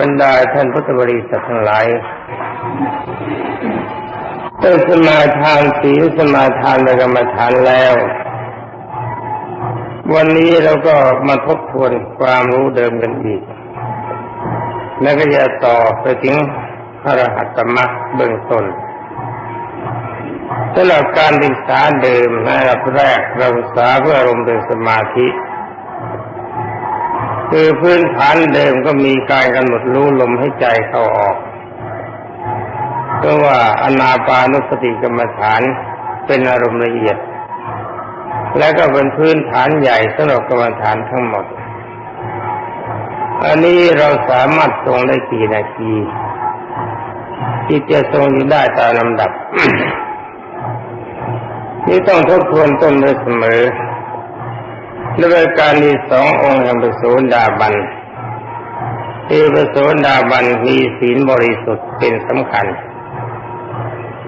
บรรดาท่านพุทธบริษัททั้งหลายได้สมาทานศีลสมาทานในกรรมฐานแล้ว วันนี้เราก็มาทบทวนความรู้เดิมกันอีก แล้วก็จะต่อไปถึงพระรหัตมรรคเบื้องต้นสำหรับการศึกษาเดิมในระดับแรกเราศึกษาเพื่ออารมณ์เป็นสมาธิ คือพื้นฐานเดิมก็มีการกำหนดรู้ลมให้ใจเข้าออกก็ว่าอนาปานุสติกรรมฐานเป็นอารมณ์ละเอียด และก็เป็นพื้นฐานใหญ่สำหรับกรรมฐานทั้งหมด อันนี้เราสามารถทรงได้กี่นาทีที่จะทรงอยู่ได้ตามลำดับ นี่ต้องทบทวนต้นด้วยเสมอ และรายการมีสององค์แห่งประโสดาบันที่ประโสดาบันมีศีลบริสุทธิ์เป็นสำคัญ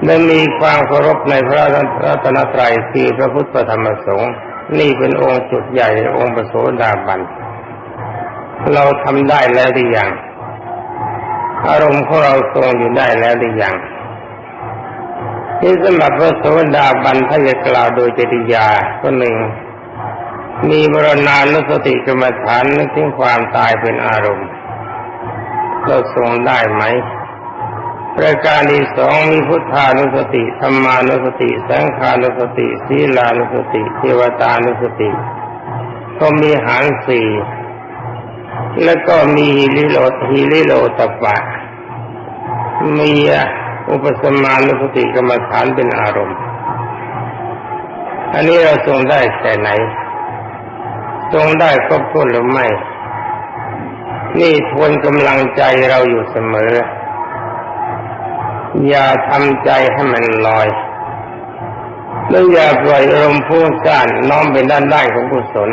และมีความเคารพในพระรัตนตรัยคือพระพุทธธรรมสงฆ์นี่เป็นองค์จุดใหญ่องค์ประโสดาบันเราทำได้แล้วหรือยังอารมณ์ของเราทรงอยู่ได้แล้วหรือยังนี่สำหรับพระโสดาบันถ้าจะกล่าวโดยจริยาก็หนึ่ง มีบรณานุสติกรรมฐานนึกถึงความตายเป็นอารมณ์เราทรงได้ไหมประการที่สองมีพุทธานุสติธรรมานุสติสังขานุสติศีลานุสติเทวตานุสติก็มีหางสี่แล้วก็มีฮิริโลฮิริโลตปะ มีอุปสมานุสติกรรมฐานเป็นอารมณ์ อันนี้เราทรงได้แค่ไหน ทรงได้ครบถ้วนหรือไม่ นี่ทวนกำลังใจเราอยู่เสมอ อย่าทำใจให้มันลอยแล้วอย่าปล่อยอารมณ์พุ่งซ่านน้อมไปด้านด้านของกุศล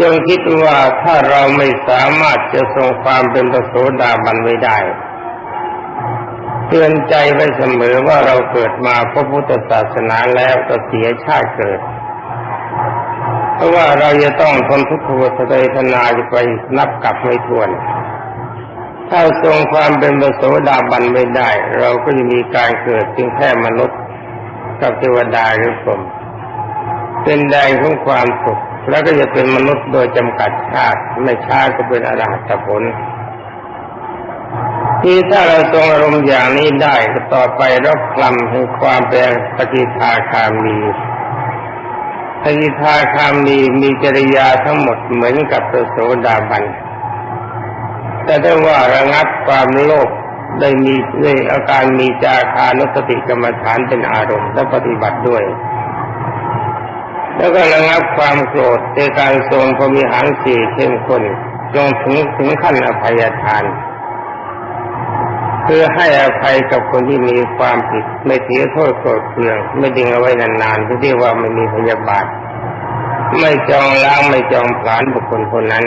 จงคิดว่าถ้าเราไม่สามารถจะทรงความเป็นประโสดาบันไว้ได้เตือนใจไว้เสมอว่าเราเกิดมาพระพุทธศาสนาแล้วก็เสียชาติเกิด เพราะว่าเราจะต้องทนทุกขวทยทนาไปนับกลับไม่ถ้วน ถ้าทรงความเป็นปโสดาบันไม่ได้ เราก็จะมีการเกิดเพียงแค่มนุษย์กับเทวดาหรือพรหมเป็นแดงของความสุขแล้วก็จะเป็นมนุษย์โดยจำกัดชาติไม่ช้าก็เป็นอรหัตผลที่ถ้าเราทรงอารมณ์อย่างนี้ได้ก็ต่อไปรับคลำให้ความเป็นปฏิทาคามี สกิทาคามีมีจริยาทั้งหมดเหมือนกับตัวโสดาบัน แต่ได้ว่าระงับความโลภได้มีด้อาการมีจาคานุสติกรรมฐานเป็นอารมณ์และปฏิบัติด้วย แล้วก็ระงับความโกรธในการทรงพมีหางสี่เข้มข้นจงถึงถึงขั้นอภัยทาน คือให้อภัยกับคนที่มีความผิด ไม่เสียโทษโกรธเคือง ไม่ดึงเอาไว้นานๆที่เรียกว่าไม่มีพยาบาท ไม่จองล้างไม่จองผลาญบุคคลคนนั้น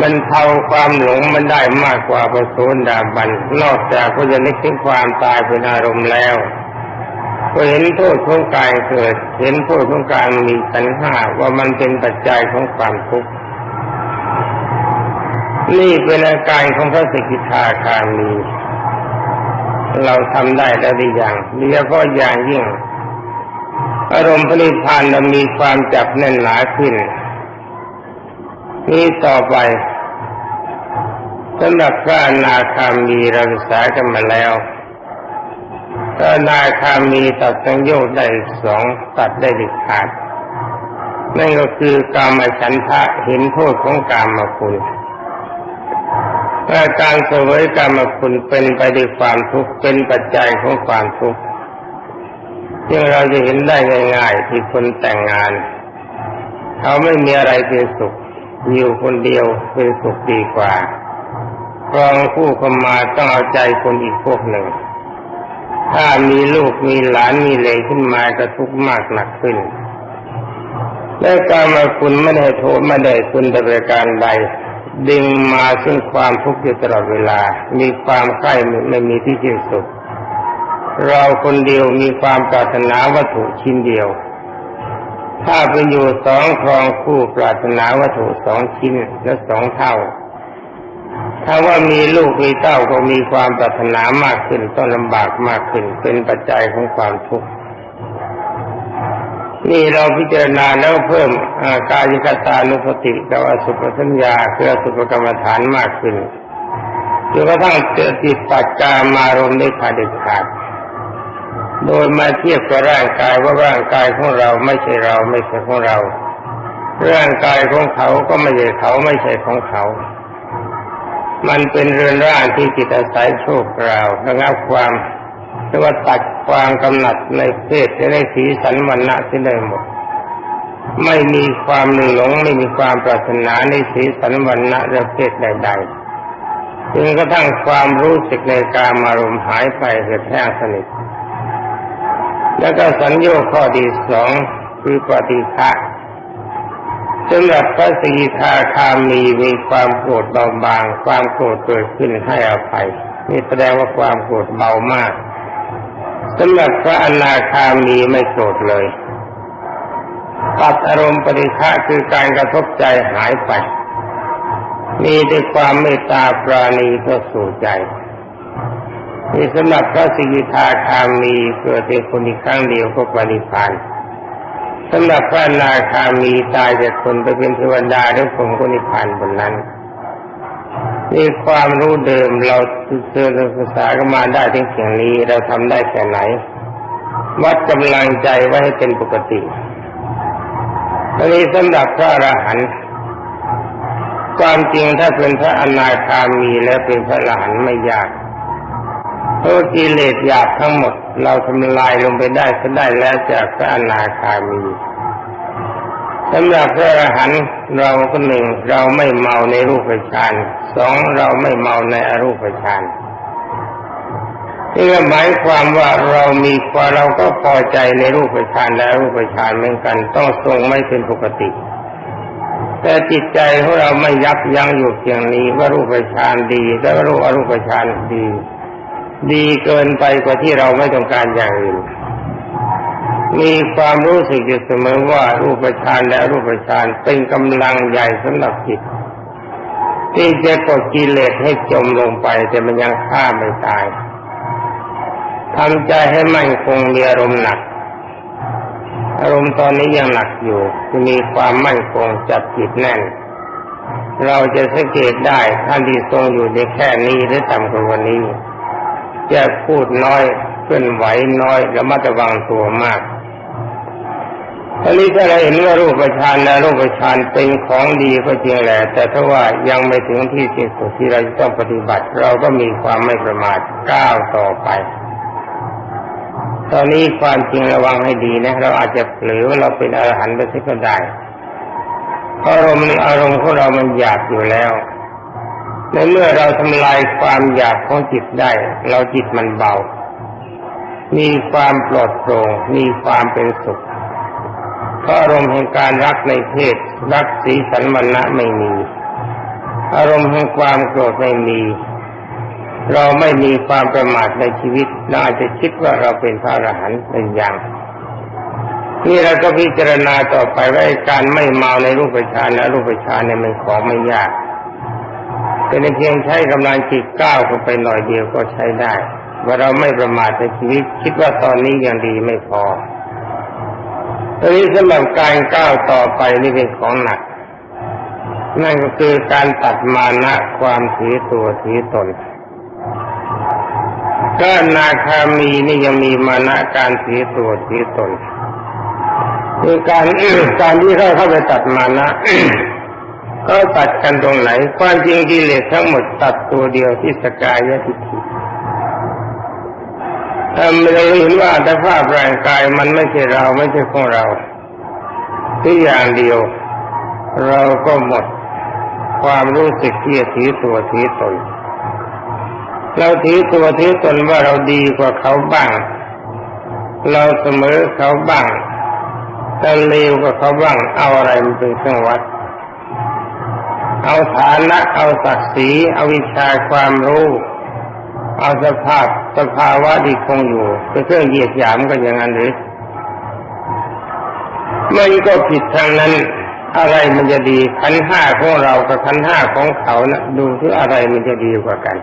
มันเท่าความหลงมันได้มากกว่าประโสดาบัน นอกจากก็จะนึกถึงความตายเป็นอารมณ์แล้วก็เห็นโทษของการเกิด เห็นโทษของการมีสันห้าว่ามันเป็นปัจจัยของความทุกข์ นี่เป็นอาการของพระสกิทาคามี เราทำได้แล้วหรือยังโดยเฉพาะอย่างยิ่ง อารมณ์พนิพานเรามีความจับแน่นหนาขึ้น นี่ต่อไปสำหรับพระนาคามีเราศึกษากันมาแล้วพระนาคามีตัดสังโยชน์ได้สองตัดได้ดิขาดนั่นก็คือกามฉันทะเห็นโทษของกามมาคุณ การเสวยกรรมคุณเป็นไปด้วยความทุกข์เป็นปัจจัยของความทุกข์ซึ่งเราจะเห็นได้ง่าย ๆ ที่คนแต่งงาน เขาไม่มีอะไรเป็นสุข อยู่คนเดียวเป็นสุขดีกว่าครองคู่เข้ามาต้องเอาใจคนอีกพวกหนึ่ง ถ้ามีลูกมีหลานมีเลยขึ้นมาก็ทุกข์มากหนักขึ้นและการมาคุณไม่ได้โทษไม่ได้คุณแต่ประการใด ดึงมาซึ่งความทุกข์อยู่ตลอดเวลา มีความใกล้ไม่มีที่สิ้นสุด เราคนเดียวมีความปรารถนาวัตถุชิ้นเดียว ถ้าเป็นอยู่สองครองคู่ปรารถนาวัตถุสองชิ้นและสองเท่า ถ้าว่ามีลูกมีเต้าก็มีความปรารถนามากขึ้นต้องลำบากมากขึ้นเป็นปัจจัยของความทุกข์ นี่เราพิจารณาแล้วเพิ่มอากายกตานุสติกับอสุปสัญญาคืออสุปกรรมฐานมากขึ้นจนกระทั่งเกิดจิตปัจจามารมณ์ได้ขาดเด็ดขาด โดยมาเทียบกับร่างกายว่าร่างกายของเราไม่ใช่เราไม่ใช่ของเรา ร่างกายของเขาก็ไม่ใช่เขาไม่ใช่ของเขา มันเป็นเรือนร่างที่จิตอาศัยโชคราวระงับความ เรียกว่าตัดความกำหนัดในเพศและในสีสันวันณะที่ได้หมด ไม่มีความหลงไม่มีความปรารถนาในสีสันวันณะและเพศใดๆจนกระทั่งความรู้สึกในการมารมหายไปเกิดแห้งสนิทแล้วก็สัญญาข้อที่สองคือปฏิฆะสำหรับพระสกิทาคามีมีความโกรธเบาบาง ความโกรธเกิดขึ้นให้อภัยนี่แสดงว่าความโกรธเบามาก สำหรับพระอนาคามีไม่โกรธเลยตัดอารมณ์ปฏิฆะคือการกระทบใจหายไป มีแต่ความเมตตาปราณีเพื่อสู่ใจนี่สำหรับพระสิกิทาคามีเกิดเป็นคนอีกครั้งเดียวก็ปฏิพานสำหรับพระอนาคามีตายจากคนไปเป็นเทวดาหรือผมก็นิพพานบนนั้น นี่ความรู้เดิมเราเจอศึกษากันมาได้ถึงเพียงนี้เราทำได้แค่ไหน วัดกำลังใจไว้ให้เป็นปกติตอนนี้สำหรับพระอรหันต์ความจริงถ้าเป็นพระอนาคามีแล้วเป็นพระอรหันต์ไม่ยากเพราะกิเลสหยาบทั้งหมด เราทำลายลงไปได้ก็ได้แล้วจากพระอนาคามี สำหรับพระอรหันต์เราก็หนึ่งเราไม่เมาในรูปฌานสองเราไม่เมาในอรูปฌานนี่หมายความว่าเรามีความเราก็พอใจในรูปฌานและรูปฌานเหมือนกัน ต้องทรงไม่เป็นปกติ แต่จิตใจของเราไม่ยับยั้งอยู่เพียงนี้ว่ารูปฌานดีและรูปอรูปฌานดี ดีเกินไปกว่าที่เราไม่ต้องการอย่างอื่น มีความรู้สึกอยู่เสมอว่ารูปฌานและรูปฌานเป็นกำลังใหญ่สำหรับจิตที่จะกดกิเลสให้จมลงไป แต่มันยังฆ่าไม่ตายทำใจให้มั่นคงมีอารมณ์หนัก อารมณ์ตอนนี้ยังหนักอยู่มีความมั่นคงจับจิตแน่น เราจะสังเกตได้ท่านที่ทรงอยู่ในแค่นี้หรือต่ำกว่าวันนี้จะพูดน้อยเคลื่อนไหวน้อยและมัดระวังตัวมาก อันนี้ถ้าเราเห็นว่ารูปฌานและรูปฌานเป็นของดีก็จริงแหละแต่ถ้าว่ายังไม่ถึงที่สิ้นสุดที่เราจะต้องปฏิบัติ เราก็มีความไม่ประมาทก้าวต่อไป ตอนนี้ความจริงระวังให้ดีนะ เราอาจจะเผลอว่าเราเป็นอรหันต์ไปสักก็ได้เพราะอารมณ์อารมณ์ของเรามันหยาบอยู่แล้วในเมื่อเราทำลายความหยาบของจิตได้ เราจิตมันเบา มีความปลอดโปร่งมีความเป็นสุข เพราะอารมณ์แห่งการรักในเพศรักสีสันมันนะไม่มี อารมณ์แห่งความโกรธไม่มี เราไม่มีความประมาทในชีวิตเราอาจจะคิดว่าเราเป็นพระอรหันต์เป็นอย่างนี่เราก็พิจารณาต่อไปว่าการไม่เมาในรูปฌานและรูปฌานเนี่ยมันของไม่ยากเป็นเพียงใช้กำลังจิตก้าวเข้าไปหน่อยเดียวก็ใช้ได้ ว่าเราไม่ประมาทในชีวิต คิดว่าตอนนี้ยังดีไม่พอ อนนี้สำหรับการก้าวต่อไปนี่เป็นของหนัก นั่นก็คือการตัดมานะความถือตัวถือตนก็นาคามีนี่ยังมีมานะการถือตัวถือตนคือการการที่เขาเข้าไปตัดมานะก็ตัดกันตรงไหนความจริงกิเลสทั้งหมดตัดตัวเดียวที่สกายทิฏฐิ เราเห็นว่าแต่ภาพร่างกายมันไม่ใช่เราไม่ใช่ของเราที่อย่างเดียว เราก็หมดความรู้สึกที่ถือตัวถือตน เราถือตัวถือตนว่าเราดีกว่าเขาบ้าง เราเสมอเขาบ้างแต่เลวกว่าเขาบ้างเอาอะไรมันเป็นเครื่องวัด เอาฐานะเอาศักดิ์ศรีเอาวิชาความรู้ เอาสภาพ สภาวะที่คงอยู่เป็นเครื่องเหยียดหยามกันอย่างนั้นหรือมันก็ผิดทางนั้น อะไรมันจะดีขันห้าของเรากับขันห้าของเขานะดูที่อะไรมันจะดีกว่ากัน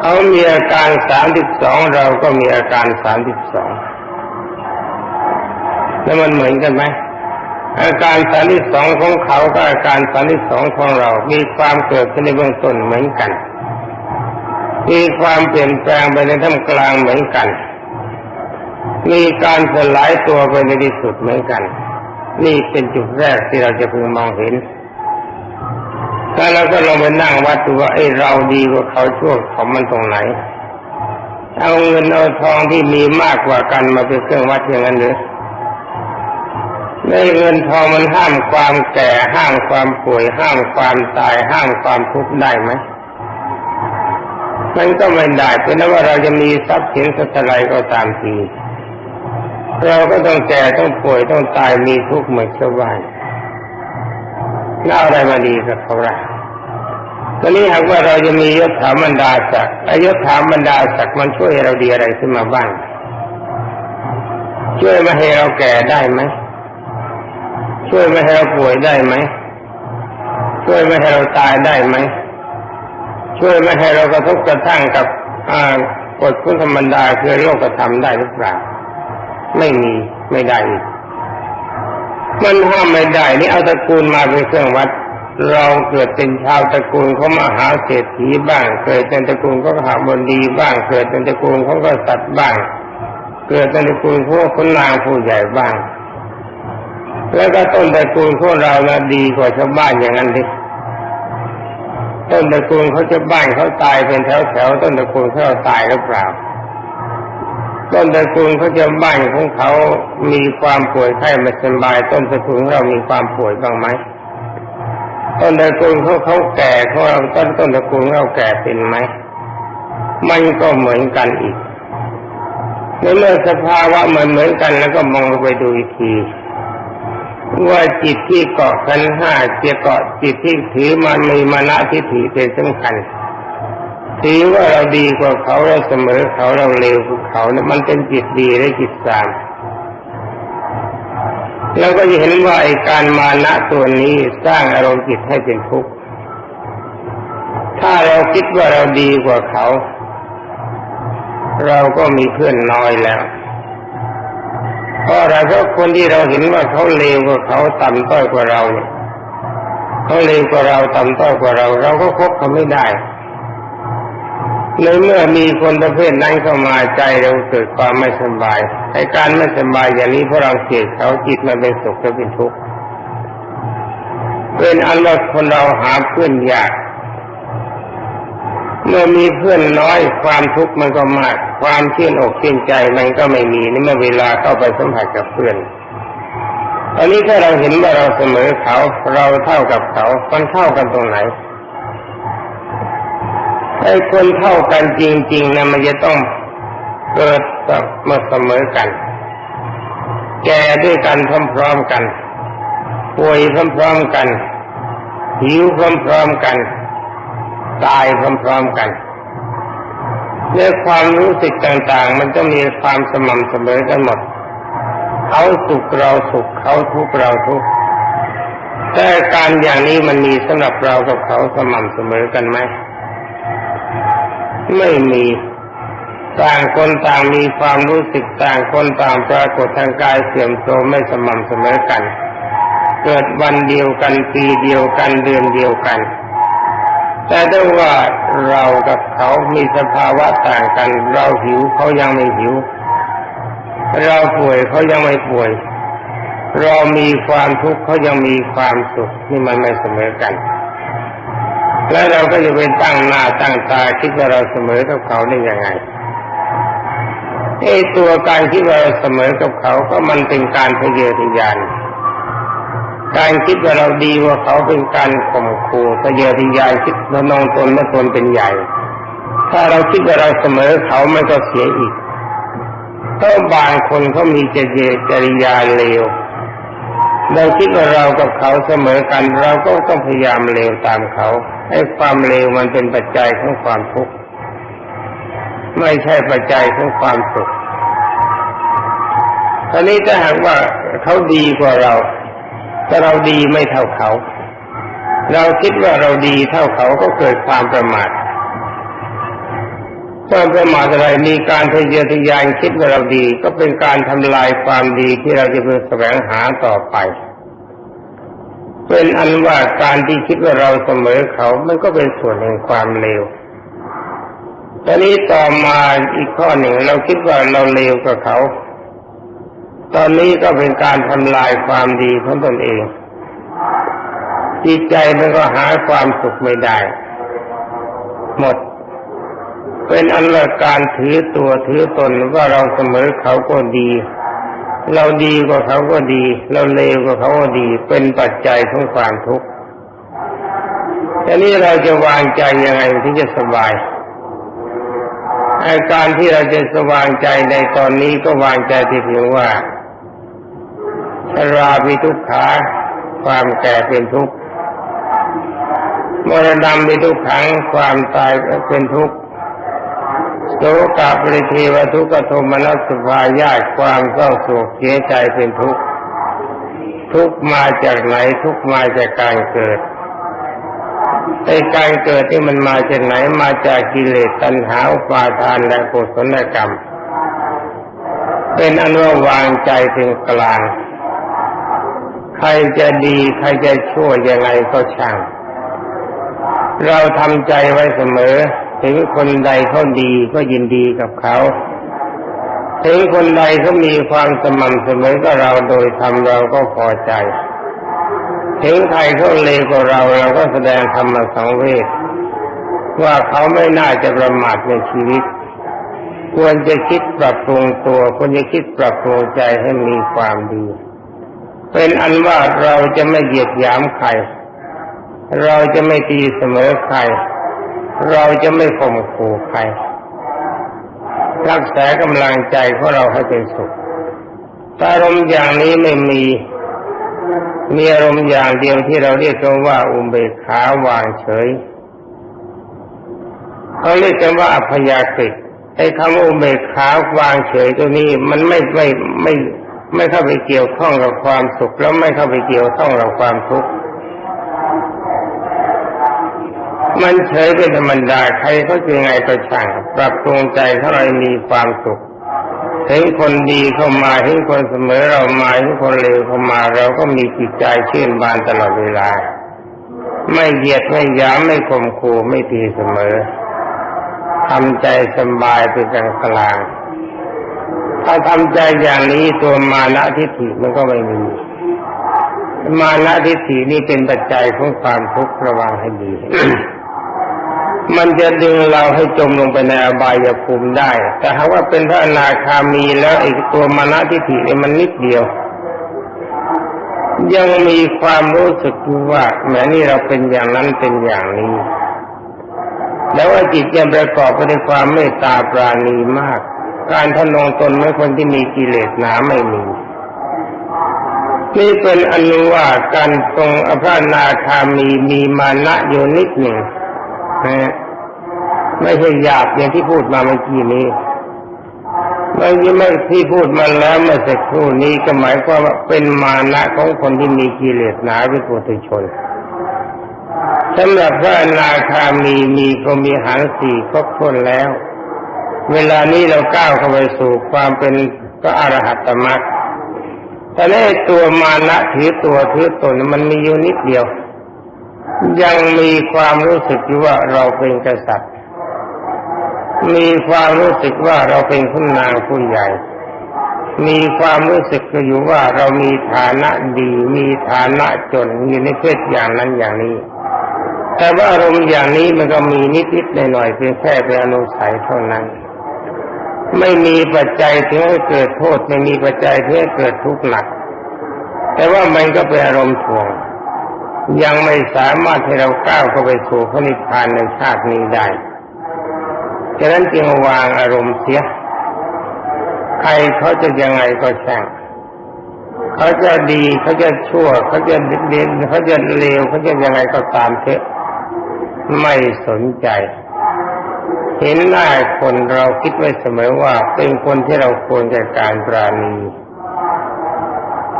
เขามีอาการสามสิบสองเราก็มีอาการสามสิบสองแล้วมันเหมือนกันไหมอาการสามสิบสองของเขากับอาการสามสิบสองของเรา มีความเกิดขึ้นในเบื้องต้นเหมือนกัน มีความเปลี่ยนแปลงไปในท่ามกลางเหมือนกัน มีการสลายตัวไปในที่สุดเหมือนกัน นี่เป็นจุดแรกที่เราจะพึงมองเห็นถ้าเราก็ลองไปนั่งวัดดูว่าไอ้เราดีกว่าเขาชั่วเขามันตรงไหน เอาเงินเอาทองที่มีมากกว่ากันมาเป็นเครื่องวัดอย่างนั้นหรือในเงินทองมันห้ามความแก่ห้ามความป่วยห้ามความตายห้ามความทุกข์ได้ไหม มันก็ไม่ได้เพราะนั้นว่าเราจะมีทรัพย์สินสักเท่าไรก็ตามทีเราก็ต้องแก่ต้องป่วยต้องตายมีทุกข์เหมือนชาวบ้านน่าอะไรมาดีกับเขาละตอนนี้หากว่าเราจะมียศถาบรรดาศักดิ์ยศถาบรรดาศักดิ์มันช่วยเราดีอะไรขึ้นมาบ้างช่วยม่ให้เราแก่ได้ไหมช่วยม่ให้เราป่วยได้ไหมช่วยม่ให้เราตายได้ไหม ช่วยไม่ให้เรากระทบกระทั่งกับกฎคุณธรรมดาคือโลกธรรมได้หรือเปล่า ไม่มีไม่ได้ มันห้ามไม่ได้นี่เอาตระกูลมาเป็นเครื่องวัด เราเกิดเป็นชาวตระกูลเขามาหาเศรษฐีบ้าง เกิดเป็นตระกูลเขาหาบนดีบ้าง เกิดเป็นตระกูลเขาก็สัตว์บ้าง เกิดเป็นตระกูลพวกคนนางผู้ใหญ่บ้าง แล้วก็ต้นตระกูลพวกเรานะดีกว่าชาวบ้านอย่างนั้นดิ ต้นตระกูลเขาจะบ้านเขาตายเป็นแถวแถวต้นตระกูลเขาตายหรือเปล่า ต้นตระกูลเขาจะบ้านของเขามีความป่วยไข้ไม่สบาย ต้นตระกูลของเรามีความป่วยบ้างไหมต้นตระกูลเขาเขาแก่เขาเราต้นต้นตระกูลเราแก่เป็นไหมมันก็เหมือนกันอีกในเมื่อสภาวะมันเหมือนกันแล้วก็มองไปดูอีกที ว่าจิตที่เกาะขันห้าเจียเกาะจิตที่ถือมันมีมานะทิฏฐิเป็นสำคัญถือว่าเราดีกว่าเขาเราเสมอเขาเราเลวกว่าเขาเนี่ยมันเป็นจิตดีหรือจิตสามเราก็จะเห็นว่าไอการมานะตัวนี้สร้างอารมณ์จิตให้เป็นทุกข์ถ้าเราคิดว่าเราดีกว่าเขา เราก็มีเพื่อนน้อยแล้ว เพราะอะไรเพราะคนที่เราเห็นว่าเขาเลวกว่าเขาต่ำต้อยกว่าเราเขาเลวกว่าเราต่ำต้อยกว่าเรา เราก็คบเขาไม่ได้ในเมื่อมีคนประเภทนั้นเข้ามาใจเราเกิดความไม่สบายไอ้การไม่สบายอย่างนี้เพราะเราเกลียดเขาจิตมันเป็นสุขและเป็นทุกข์เป็นอันว่าคนเราหาเพื่อนยาก เมื่อมีเพื่อนน้อยความทุกข์มันก็มาก ความเชื่อนอกเชื่นใจมันก็ไม่มีนี่เมื่อเวลาเข้าไปสัมผัสกับเพื่อนตอนนี้ถ้าเราเห็นว่าเราเสมอเขาเราเท่ากับเขามันเท่ากันตรงไหนไอ้คนเท่ากันจริงๆนะมันจะต้องเกิดมาเสมอกัน แก่ด้วยกันพร้อมๆกันป่วยพร้อมๆกันหิวพร้อมๆกัน ตายพร้อมๆกันในความรู้สึกต่างๆ มันต้องมีความสม่ำเสมอกันหมด เขาสุขเราสุขเขาทุกข์เราทุกข์แต่การอย่างนี้มันมีสำหรับเรากับเขาสม่ำเสมอกันไหมไม่มีต่างคนต่างมีความรู้สึกต่างคนต่างปรากฏทางกายเสื่อมโทรมไม่สม่ำเสมอกัน เกิดวันเดียวกันปีเดียวกันเดือนเดียวกัน แต่ได้ว่าเรากับเขามีสภาวะต่างกัน เราหิวเขายังไม่หิว เราป่วยเขายังไม่ป่วย เรามีความทุกข์เขายังมีความสุขนี่มันไม่เสมอกัน แล้วเราก็จะไปตั้งหน้าตั้งตาคิดว่าเราเสมอกับเขาได้ยังไงไอ้ตัวการคิดว่าเราเสมอกับเขาก็มันเป็นการทะเยอทะยาน การคิดว่าเราดีว่าเขาเป็นการข่มขู่ทะเยอทะยานคิดว่านองตนว่าตนเป็นใหญ่ ถ้าเราคิดว่าเราเสมอเขามันก็เสียอีกเพราะบางคนเขามีเจเจจริยาเลวเราคิดว่าเรากับเขาเสมอกัน เราก็ต้องพยายามเลวตามเขาไอ้ความเลวมันเป็นปัจจัยของความทุกข์ไม่ใช่ปัจจัยของความสุขตอนนี้ถ้าหากว่าเขาดีกว่าเรา แต่เราดีไม่เท่าเขา เราคิดว่าเราดีเท่าเขาก็เกิดความประมาทความประมาทอะไรมีการทะเยอทะยานคิดว่าเราดี ก็เป็นการทำลายความดีที่เราจะเพื่อแสวงหาต่อไป เป็นอันว่าการที่คิดว่าเราเสมอเขา มันก็เป็นส่วนแห่งความเลวตอนนี้ต่อมาอีกข้อหนึ่งเราคิดว่าเราเลวกว่าเขา ตอนนี้ก็เป็นการทำลายความดีของตนเอง จิตใจมันก็หาความสุขไม่ได้ หมด เป็นอันว่าการถือตัวถือตนว่าเราเสมอเขาก็ดี เราดีกว่าเขาก็ดี เราเลวกว่าเขาก็ดี เป็นปัจจัยของความทุกข์ทีนี้เราจะวางใจยังไงที่จะสบายอาการที่เราจะสว่างใจในตอนนี้ก็วางใจที่เพียงว่า รามีทุกขาความแก่เป็นทุกข์มรณะมีทุกขังความตายเป็นทุกข์โสกาปริเทวทุกขโทมนัสสภายาตความเศร้าโศกเสียใจเป็นทุกข์ทุกมาจากไหนทุกมาจากการเกิดไอ้การเกิดที่มันมาจากไหนมาจากกิเลสตัณหาอุปาทานและกุศลกรรม เป็นอนว่าวางใจเป็นกลาง ใครจะดีใครจะชั่วยังไงก็ช่าง เราทำใจไว้เสมอ ถึงคนใดเขาดีก็ยินดีกับเขา ถึงคนใดเขามีความสม่ำเสมอกับเราโดยทำเราก็พอใจ ถึงใครเขาเลวกว่าเราเราก็แสดงธรรมสังเวชว่าเขาไม่น่าจะประมาทในชีวิต ควรจะคิดปรับปรุงตัวควรจะคิดปรับปรุงใจให้มีความดี เป็นอันว่าเราจะไม่เหยียดหยามใคร เราจะไม่ตีเสมอใคร เราจะไม่ข่มขู่ใคร รักษากำลังใจของเราให้เป็นสุขถ้าอารมณ์อย่างนี้ไม่มี มีอารมณ์อย่างเดียวที่เราเรียกกันว่าอุเบกขาวางเฉย เขาเรียกกันว่าอัพยากฤิไอ้คำว่าอุเบกขาวางเฉยตัวนี้มันไม่ไม่ไม่ไม่ ไม่เข้าไปเกี่ยวข้องกับความสุขแล้วไม่เข้าไปเกี่ยวข้องกับความทุกข์มันเฉยเป็นธรรมดาใครเขาจะไงก็ช่างปรับปรุงใจเท่าไรมีความสุขเห็นคนดีเข้ามาเห็นคนเสมอเรามาเห็นคนเลวเข้ามาเราก็มีจิตใจชื่นบานตลอดเวลา ไม่เหยียดไม่ย้ำไม่ข่มขู่ไม่ตีเสมอทำใจสบายเป็นกลางกลาง ถ้าทำใจอย่างนี้ตัวมานะทิฏฐิมันก็ไม่มี มานะทิฏฐินี่เป็นปัจจัยของความทุกข์ระวังให้ดี มันจะดึงเราให้จมลงไปในอบายภูมิได้ แต่หากว่าเป็นพระอนาคามีแล้วอีกตัวมานะทิฏฐิเนี่ยมันนิดเดียว ยังมีความรู้สึกว่าแม้นี่เราเป็นอย่างนั้นเป็นอย่างนี้แล้วว่าจิตยังประกอบไปด้วยความเมตตาปราณีมาก การทนงตนเมื่อคนที่มีกิเลสหนาไม่มี นี่เป็นอนุว่าการทรงอภรนาคามีมีมานะอยู่นิดหนึ่งนะไม่ใช่หยาบอย่างที่พูดมาเมื่อกี้นี้เมื่อกี้ไม่ที่พูดมาแล้วเมื่อสักครู่นี้ก็หมายความว่าเป็นมานะของคนที่มีกิเลสหนาเป็นปุถุชนสำหรับพระนาคามีมีก็มีหางสี่ครบถ้วนแล้ว เวลานี้เราก้าวเข้าไปสู่ความเป็นพระอรหัตมรรคแต่ในตัวมานะถือตัวถือตนมันมีอยู่นิดเดียว ยังมีความรู้สึกว่าเราเป็นกษัตริย์ มีความรู้สึกว่าเราเป็นคุณนางผู้ใหญ่ มีความรู้สึกอยู่ว่าเรามีฐานะดีมีฐานะจนอยู่ในเพศอย่างนั้นอย่างนี้ แต่ว่าอารมณ์อย่างนี้มันก็มีนิดๆหน่อยๆเพียงแค่เป็นอนุสัยเท่านั้น ไม่มีปัจจัยที่ให้เกิดโทษ ไม่มีปัจจัยที่ให้เกิดทุกข์หนัก แต่ว่ามันก็เป็นอารมณ์ถ่วง ยังไม่สามารถให้เราก้าวเข้าไปสู่พระนิพพานในชาตินี้ได้ฉะนั้นจึงวางอารมณ์เสีย ใครเขาจะยังไงก็ช่างเขาจะดีเขาจะชั่วเขาจะเด่นเขาจะเลวเขาจะยังไงก็ตามเถอะไม่สนใจ เห็นหน้าคนเราคิดไว้เสมอว่าเป็นคนที่เราควรจะการปราณี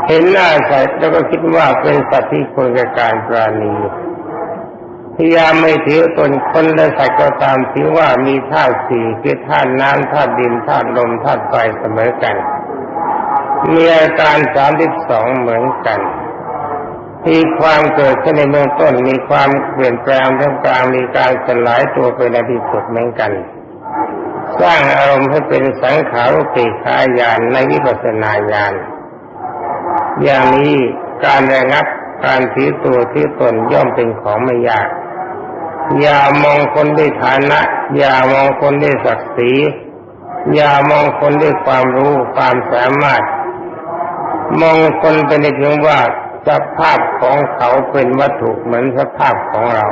เห็นหน้าสัตว์แล้วก็คิดว่าเป็นสัตว์ที่ควรแก่การปราณีพยายามไม่ถือตนคนและสัตว์ก็ตามถือว่ามีธาตุสี่คือธาตุน้ำธาตุดินธาตุลมธาตุไฟเสมอกัน มีอาการสามสิบสองเหมือนกัน มีความเกิดขึ้นในเบื้องต้น มีความเปลี่ยนแปลงท่ามกลางมีการสลายตัวไปในที่สุดเหมือนกัน สร้างอารมณ์ให้เป็นสังขารุปิขายานในวิปัสสนาญาณอย่างนี้การระงับการถือตัวถือตนย่อมเป็นของไม่ยาก อย่ามองคนด้วยฐานะ อย่ามองคนด้วยศักดิ์ศรีอย่ามองคนด้วยความรู้ความสามารถ มองคนเป็นเพียงว่า สภาพของเขาเป็นวัตถุเหมือนสภาพของเรา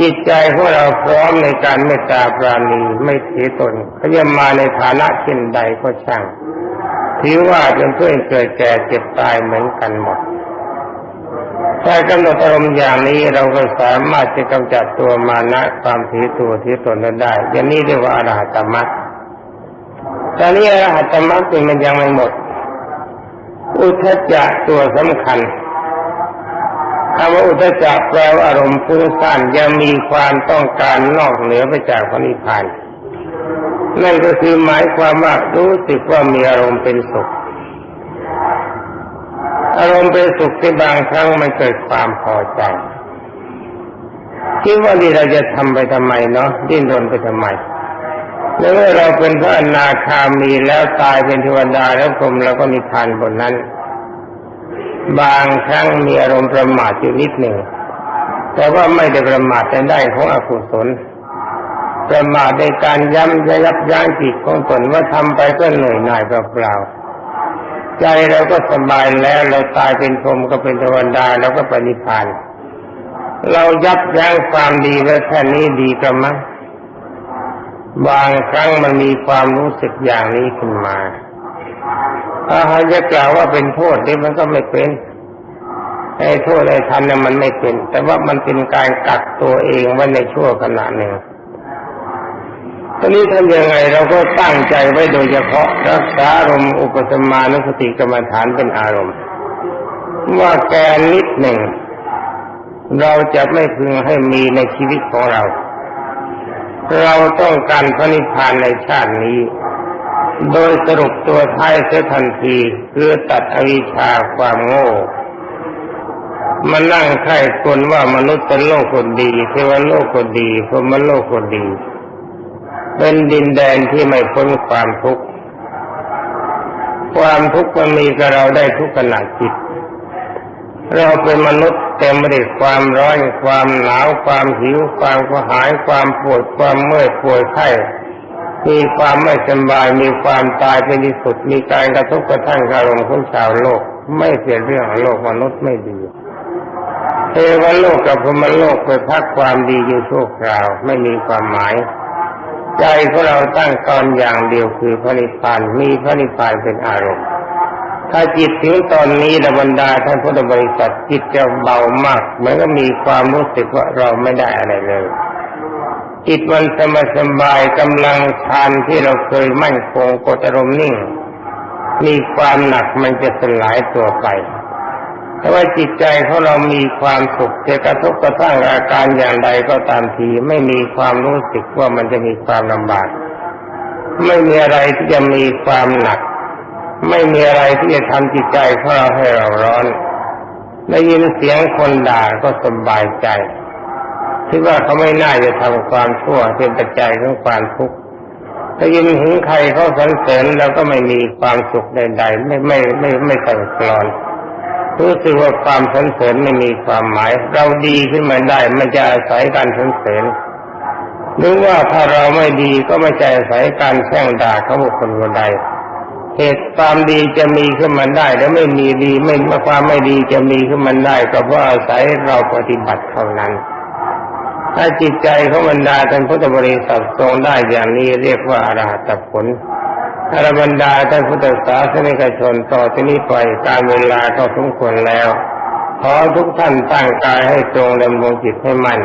จิตใจของเราพร้อมในการเมตตาปราณีไม่ถือตนเขาจะมาในฐานะเช่นใดก็ช่างถือว่าเป็นเพื่อนเกิดแก่เจ็บตายเหมือนกันหมดถ้ากำหนดอารมณ์อย่างนี้เราก็สามารถจะกำจัดตัวมานะความถือตัวถือตนนั้นได้อย่างนี้เรียกว่าอรหัตมรรคตอนนี้อรหัตมรรคมันยังไม่หมด อุทจจะตัวสำคัญคำว่าอุทจจะแปลว่าอารมณ์ฟุ้งซ่านยังมีความต้องการนอกเหนือไปจากพระนิพพานนั่นก็คือหมายความว่ารู้สึกว่ามีอารมณ์เป็นสุข อารมณ์เป็นสุขที่บางครั้งมันเกิดความพอใจคิดว่านี่เราจะทำไปทำไมเนาะดิ้นรนไปทำไม แล้วเมื่อเราเป็นพระอนาคามีแล้วตายเป็นเทวดาแล้วพรมเราก็มีทานบนนั้น บางครั้งมีอารมณ์ประมาทอยู่นิดหนึ่ง แต่ว่าไม่ได้ประมาทในได้ของอกุศลประมาทในการย้ำยับยั้งจิตของตนว่าทำไปก็เหนื่อยหน่ายเปล่าๆใจเราก็สบายแล้วเราตายเป็นพรมก็เป็นเทวดาเราก็ปณิพานเรายับยั้งความดีไว้แค่นี้ดีกระมัง บางครั้งมันมีความรู้สึกอย่างนี้ขึ้นมา ถ้าหาจะกล่าวว่าเป็นโทษนี่มันก็ไม่เป็นไอ้โทษไอ้ทันน่ะมันไม่เป็น แต่ว่ามันเป็นการกักตัวเองไว้ในชั่วขณะหนึ่งตอนนี้ทำยังไงเราก็ตั้งใจไว้โดยเฉพาะรักษาอารมณ์อุปสมานุสติกรรมฐานเป็นอารมณ์ ว่าแกนิดหนึ่ง เราจะไม่พึงให้มีในชีวิตของเรา เราต้องการพระนิพพานในชาตินี้ โดยสรุปตัวท้ายเสียทันทีคือตัดอวิชชาความโง่มานั่งไข้คนว่ามนุษย์เป็นโลกคนดี เทวโลกคนดีพรหมโลกคนดี เป็นดินแดนที่ไม่พ้นความทุกข์ ความทุกข์มันมีกับเราได้ทุกขณะจิต เราเป็นมนุษย์เต็มไปด้วยความร้อนความหนาวความหิว ความกระหาย ความปวดความเมื่อยปวดไข้มีความไม่สบายมีความตายเป็นที่สุดมีการกระทบกระทั่งอารมณ์ของชาวโลก ไม่เสียเรื่องโลกมนุษย์ไม่ดีเทวโลกกับพมโลกไปพักความดีอยู่ชั่วคราวไม่มีความหมาย ใจของเราตั้งตอนอย่างเดียวคือพระนิพพานมีพระนิพพานเป็นอารมณ์ ถ้าจิตถึงตอนนี้ระบรรดาท่านพุทธบริษัทจิตจะเบามากเหมือนก็มีความรู้สึกว่าเราไม่ได้อะไรเลย จิตมันสบายสบายกำลังฌานที่เราเคยมั่นคงกดอารมณ์นิ่ง มีความหนักมันจะสลายตัวไปแต่ว่าจิตใจของเรามีความสุขจะกระทบกระทั่งอาการอย่างใดก็ตามทีไม่มีความรู้สึกว่ามันจะมีความลำบาก ไม่มีอะไรที่จะมีความหนัก ไม่มีอะไรที่จะทำจิตใจของเราให้เราร้อน ได้ยินเสียงคนด่าก็สบายใจคิดว่าเขาไม่น่าจะทำความชั่วเป็นปัจจัยของความทุกข์ถ้ายินห็นใครเขาสรรเสริญแล้วก็ไม่มีความสุขใดๆ ไม่ไม่ไม่ไม่สั่นคลอน รู้สึกว่าความสรรเสริญไม่มีความหมาย เราดีขึ้นมาได้มันจะอาศัยการสรรเสริญหรือว่าถ้าเราไม่ดีก็ไม่ใจอาศัยการแช่งด่าเขาบุคคลคนใด เหตุความดีจะมีขึ้นมาได้ แล้วไม่มีดีไม่ความไม่ดีจะมีขึ้นมาได้ ก็เพราะอาศัยเราปฏิบัติเท่านั้น ถ้าจิตใจของบรรดาท่านพุทธบริษัททรงได้อย่างนี้เรียกว่าอรหัตผลอรบรรดาท่านพุทธศาสนิกชนต่อที่นี้ไปการเวลาก็สมควรแล้ว ขอทุกท่านตั้งกายให้ตรงดำรงจิตให้มั่น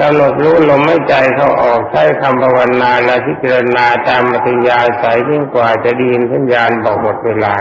กำหนดรู้ลมไม่ใจเข้าออกใช้คำภาวนาและพิจารณาตามมัธยาสายยิ่งกว่าจะดีนสัญญาณบอกหมดเวลา